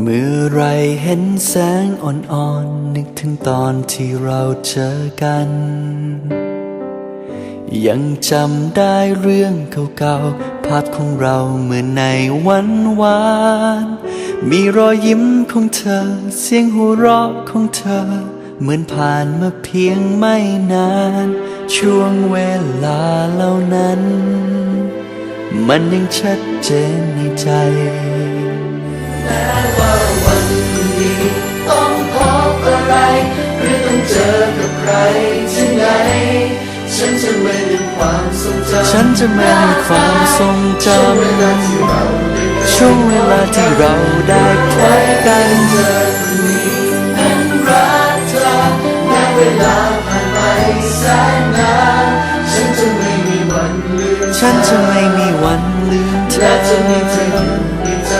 เมื่อไรเห็นแสงอ่อนๆ นึกถึงตอนที่เราเจอกัน ยังจำได้เรื่องเก่าๆ ภาพของเราเมื่อในวันวาน มีรอยยิ้มของเธอ เสียงหัวเราะของเธอ เหมือนผ่านมาเพียงไม่นาน ช่วงเวลาเหล่านั้น มันยังชัดเจนในใจ เจอกับใครที่ไหน ฉันจะไม่ลืมความทรงจำฉันจะไม่ลืมความทรงจช่วงเวลาที่เราได้ำช่วงเวลาที่เราได้พบกันเจอคนนี้นั้นรักเธอแม้เวลาผ่านไปแสนนานฉันจะไม่มีวันลืมฉันจะไม่มีวันลืมเธและอจะมีเธออยู่ในใจ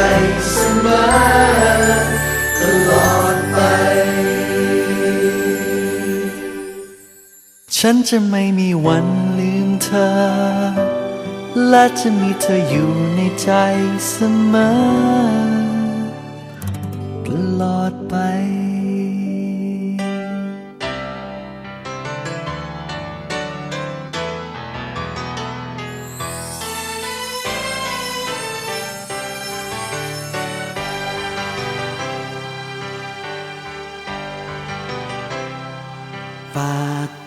ฉันจะไม่มีวันลืมเธอ และจะมีเธออยู่ในใจเสมอตลอดไปฝาก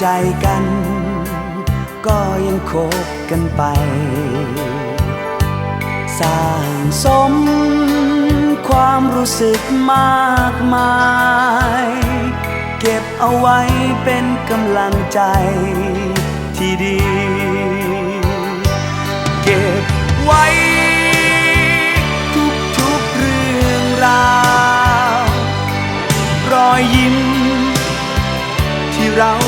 ใจกัน ก็ยังคบกันไป สร้างสมความรู้สึกมากมาย เก็บเอาไว้เป็นกำลังใจที่ดี เก็บไว้ทุกๆเรื่องราว รอยยิ้มที่เรา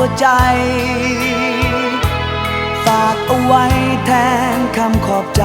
วใจ ฝากเอาไว้แทนคำขอบใจ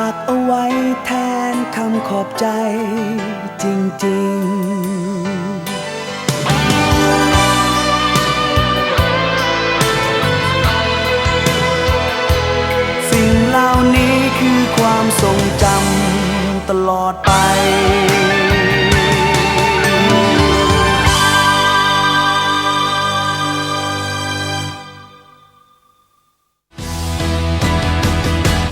ากเอาไว้แทนคำขอบใจจริงๆสิ่งเหล่านี้คือความทรงจำตลอดไป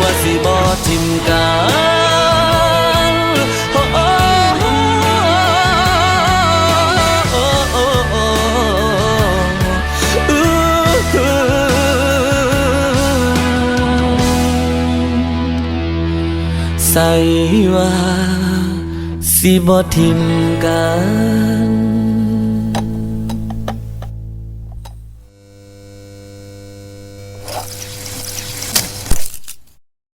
ว่าสิบอทิมกันโอ้โอใส่ว่าสิบอทิมกัน